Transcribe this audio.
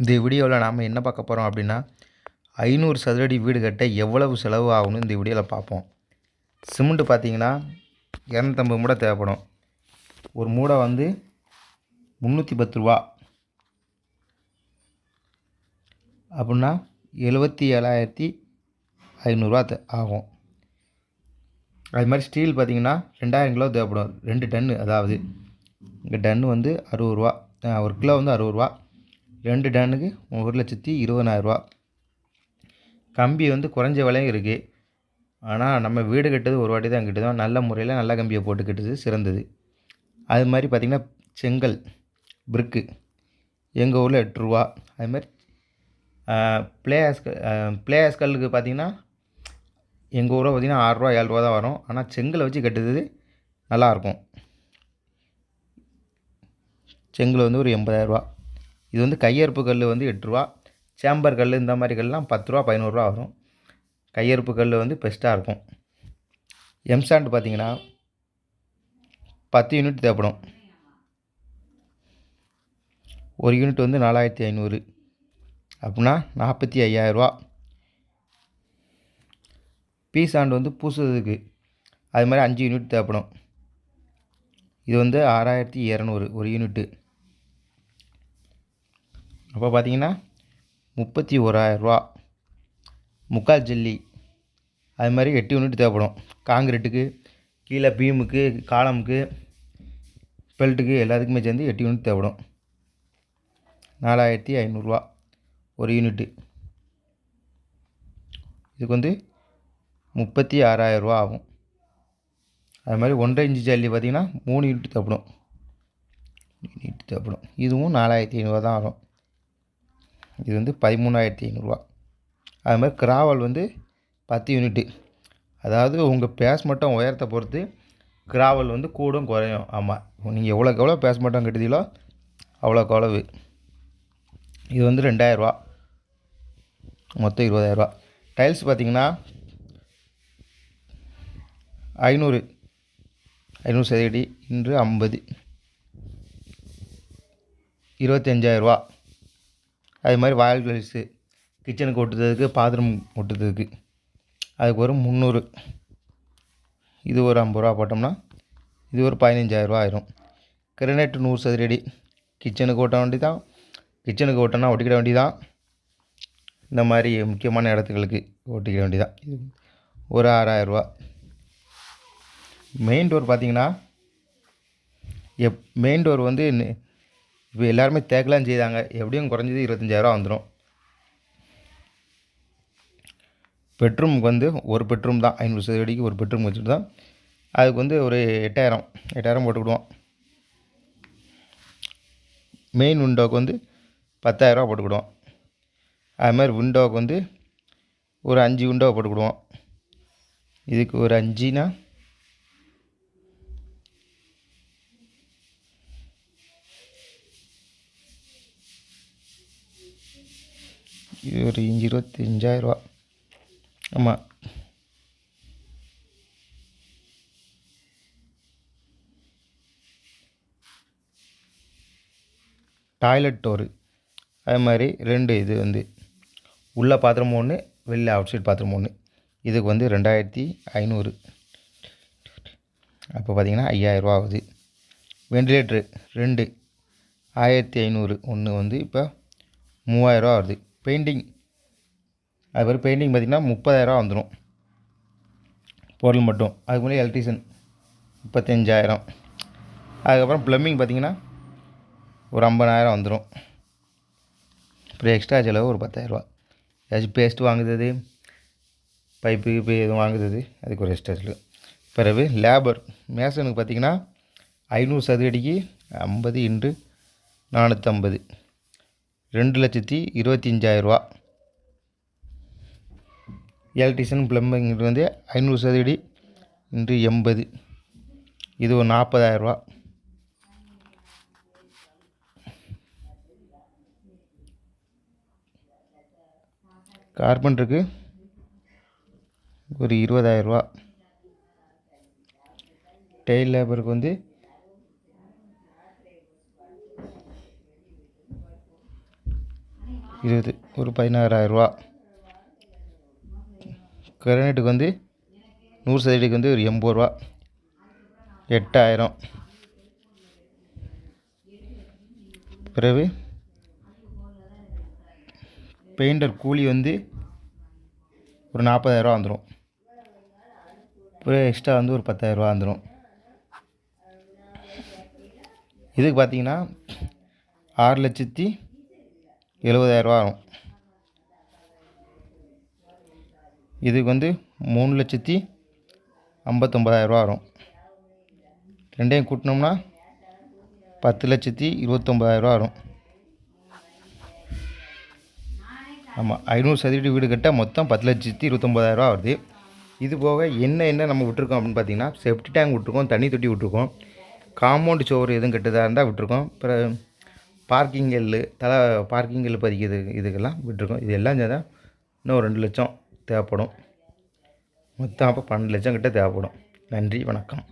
இந்த வீடியோவில் நாம் என்ன பார்க்க போகிறோம் அப்படின்னா ஐநூறு சதுரடி வீடு கட்ட எவ்வளவு செலவு ஆகும்னு இந்த வீடியோவில் பார்ப்போம். சிமெண்ட் பார்த்தீங்கன்னா இரநூத்தம்பது மூடை தேவைப்படும். ஒரு மூடை வந்து முந்நூற்றி பத்து ரூபா. அப்படின்னா எழுபத்தி ஏழாயிரத்தி ஐநூறுரூவா தே ஆகும். அது மாதிரி ஸ்டீல் பார்த்தீங்கன்னா ரெண்டாயிரம் கிலோ தேவைப்படும். ரெண்டு டன்னு அதாவது இங்கே டன்னு வந்து அறுபது ரூபா. ஒரு கிலோ வந்து அறுபது ரூபா. ரெண்டு டன்னுக்கு ஒரு லட்சத்தி இருபதாயிரரூவா கம்பி வந்து குறைஞ்ச விலையும் இருக்குது ஆனால் நம்ம வீடு கட்டுறது ஒரு வாட்டி தான் கட்டுதோம். நல்ல முறையில் நல்ல கம்பியை போட்டு கட்டுறது சிறந்தது. அது மாதிரி பார்த்திங்கன்னா செங்கல் பிரிக்கு எங்கள் ஊரில் எட்டுருவா அது மாதிரி பிளேயர்ஸ் பிளேயர்ஸ் கல்லுக்கு பார்த்தீங்கன்னா எங்கள் ஊரில் பார்த்திங்கன்னா ஆறுரூவா ஏழு தான் வரும். ஆனால் செங்கலை வச்சு கட்டுறது நல்லாயிருக்கும் செங்கல் வந்து ஒரு எண்பதாயிரரூவா. இது வந்து கையெறுப்பு கல் வந்து எட்டுருவா சேம்பர் கல் இந்த மாதிரி கல்லாம் பத்து ரூபா பதினோருவா வரும். கையெறுப்பு கல் வந்து பெஸ்ட்டாக இருக்கும். எம்சாண்ட் பார்த்தீங்கன்னா பத்து யூனிட் தேவைப்படும். ஒரு யூனிட் வந்து நாலாயிரத்தி ஐநூறு. அப்படின்னா நாற்பத்தி ஐயாயிரரூவா பீசாண்ட் வந்து பூசுறதுக்கு அது மாதிரி அஞ்சு யூனிட் தேவைப்படும். இது வந்து ஆறாயிரத்தி இரநூறு ஒரு யூனிட்டு. அப்போ பார்த்தீங்கன்னா முப்பத்தி ஓராயிரரூவா முக்கால் ஜல்லி. அது மாதிரி எட்டு யூனிட் தேவைப்படும். காங்கிரீட்டுக்கு கீழே பீமுக்கு காலமுக்கு பெல்ட்டுக்கு எல்லாத்துக்குமே சேர்ந்து எட்டு யூனிட் தேவைப்படும். நாலாயிரத்தி ஐநூறுரூவா ஒரு யூனிட்டு. இதுக்கு வந்து முப்பத்தி ஆறாயிரரூவா ஆகும். அது மாதிரி ஒன்றரை இன்ச்சு ஜல்லி பார்த்திங்கன்னா மூணு யூனிட் தேவைப்படும். யூனிட் தேவைப்படும். இதுவும் நாலாயிரத்தி ஐநூறுரூவா தான் ஆகும். இது வந்து பதிமூணாயிரத்தி ஐநூறுரூவா அது மாதிரி கிராவல் வந்து பத்து யூனிட்டு. அதாவது உங்கள் பேஸ் மட்டும் உயரத்தை பொறுத்து கிராவல் வந்து கூடும் குறையும். ஆமாம் நீங்கள் எவ்வளோக்கு எவ்வளோ பேஸ் மட்டும் கட்டுதீங்களோ அவ்வளோக்கு அவ்வளவு. இது வந்து ரெண்டாயிரரூவா. மொத்தம் இருபதாயிரரூவா. டைல்ஸ் பார்த்தீங்கன்னா ஐநூறு. ஐநூறு சதுரடி இன்று ஐம்பது. இருபத்தஞ்சாயிரரூவா. அது மாதிரி வாயில் கிளீஸு கிச்சனுக்கு ஒட்டுறதுக்கு பாத்ரூம் ஒட்டுறதுக்கு. அதுக்கு ஒரு முந்நூறு. இது ஒரு ஐம்பது ரூபா போட்டோம்னா இது ஒரு பதினஞ்சாயிரரூவா ஆயிரும். கிரனைட் நூறு சதுரடி. கிச்சனுக்கு ஓட்ட வேண்டி தான் கிச்சனுக்கு ஓட்டனா ஒட்டிக்கிட வேண்டி தான் இந்த மாதிரி முக்கியமான இடத்துகளுக்கு ஓட்டிக்கிட வேண்டியதான் இது ஒரு ஆறாயிரரூபா மெயின் டோர் பார்த்திங்கன்னா எப் மெயின் டோர் வந்து இப்போ எல்லாருமே தேக்கலாம் செய்தாங்க. எப்படியும் குறைஞ்சது இருபத்தஞ்சாயிரரூவா வந்துடும் பெட்ரூமுக்கு வந்து ஒரு பெட்ரூம் தான். ஐநூறு சதுரடிக்கு ஒரு பெட்ரூம் வச்சுட்டு தான் அதுக்கு வந்து ஒரு எட்டாயிரம் எட்டாயிரம் போட்டுக்கிடுவோம். மெயின் விண்டோவுக்கு வந்து பத்தாயிரரூவா போட்டுக்கிடுவோம். அது மாதிரி விண்டோவுக்கு வந்து ஒரு அஞ்சு விண்டோவை போட்டுக்கிடுவோம். இதுக்கு ஒரு அஞ்சுனா ஒரு இருபத்தஞ்சாயிரரூவா ஆமாம் டாய்லெட் டோரு அது மாதிரி ரெண்டு இது வந்து. உள்ள பாத்திரம் ஒன்று வெளில அவுட் சைட் பாத்திரம் ஒன்று இதுக்கு வந்து ரெண்டாயிரத்தி ஐநூறு. அப்போ பார்த்தீங்கன்னா ஐயாயிரரூவா ஆகுது. வெண்டிலேட்ரு ரெண்டு. ஆயிரத்தி ஐநூறு. ஒன்று வந்து இப்போ மூவாயிரரூவா வருது. பெயிண்டிங். அது மாதிரி பெயிண்டிங் பார்த்திங்கன்னா முப்பதாயிரரூவா வந்துடும் பொருள் மட்டும். அதுக்கு முன்னாடி எலக்ட்ரிஷியன் முப்பத்தஞ்சாயிரம். அதுக்கப்புறம் ப்ளம்பிங் பார்த்திங்கன்னா ஒரு ஐம்பதாயிரம் வந்துடும் அப்புறம் எக்ஸ்ட்ரா செலவு ஒரு பத்தாயிரரூவா ஏதாச்சும் பேஸ்ட் வாங்குறது பைப்பு இப்போ எதுவும் வாங்குறது அதுக்கு ஒரு எக்ஸ்ட்ரா செலவு. பிறகு லேபர் மேசனுக்கு பார்த்திங்கன்னா ஐநூறு சதுரடிக்கு ஐம்பது இன்று நானூற்றம்பது ரெண்டு லட்சத்தி இருபத்தஞ்சாயிரரூவா. எலக்ட்ரிஷியன் ப்ளம்பிங் வந்து ஐநூறு சதுரடி இன்று எண்பது. இது ஒரு நாற்பதாயிரரூவா. கார்பெண்டருக்கு ஒரு இருபதாயிரரூவா. டெய்ல் லேபருக்கு வந்து இருபது ஒரு பதினாறாயிரரூவா. கிரானைட்டுக்கு வந்து நூறு சதுரடிக்கு வந்து ஒரு எண்பது ரூபா எட்டாயிரம். பிறகு பெயிண்டர் கூலி வந்து ஒரு நாற்பதாயிரரூவா வந்துடும் பிறகு எக்ஸ்ட்ரா வந்து ஒரு பத்தாயிரரூவா வந்துடும் இதுக்கு பார்த்தீங்கன்னா ஆறு லட்சத்தி எழுபதாயிரரூவா ஆகும் இதுக்கு வந்து மூணு லட்சத்தி ஐம்பத்தொம்பதாயிரரூவா வரும். ரெண்டையும் கூட்டினோம்னா பத்து லட்சத்தி இருபத்தொம்பதாயிரரூவா வரும். ஆமாம் ஐநூறு சதுரடி வீடு கட்ட மொத்தம் பத்து லட்சத்தி இருபத்தொம்பதாயிரரூவா வருது. இது போக என்ன என்ன நம்ம விட்டுருக்கோம் அப்படின்னு பார்த்தீங்கன்னா செப்டி டேங்க் விட்ருக்கோம் தண்ணி தொட்டி விட்ருக்கோம் காம்பவுண்டு சோறு எதுவும் கெட்டதாக இருந்தால் விட்டுருக்கோம். அப்புறம் பார்க்கிங் எல்லு தலை பார்க்கிங் எல்லு பதிக்கிறது இதுக்கெல்லாம் விட்டுருக்கோம். இது எல்லாம் சேர்ந்தால் இன்னும் ரெண்டு லட்சம் தேவைப்படும். மொத்தம் அப்போ பன்னெண்டு லட்சம் கிட்ட தேவைப்படும். நன்றி வணக்கம்.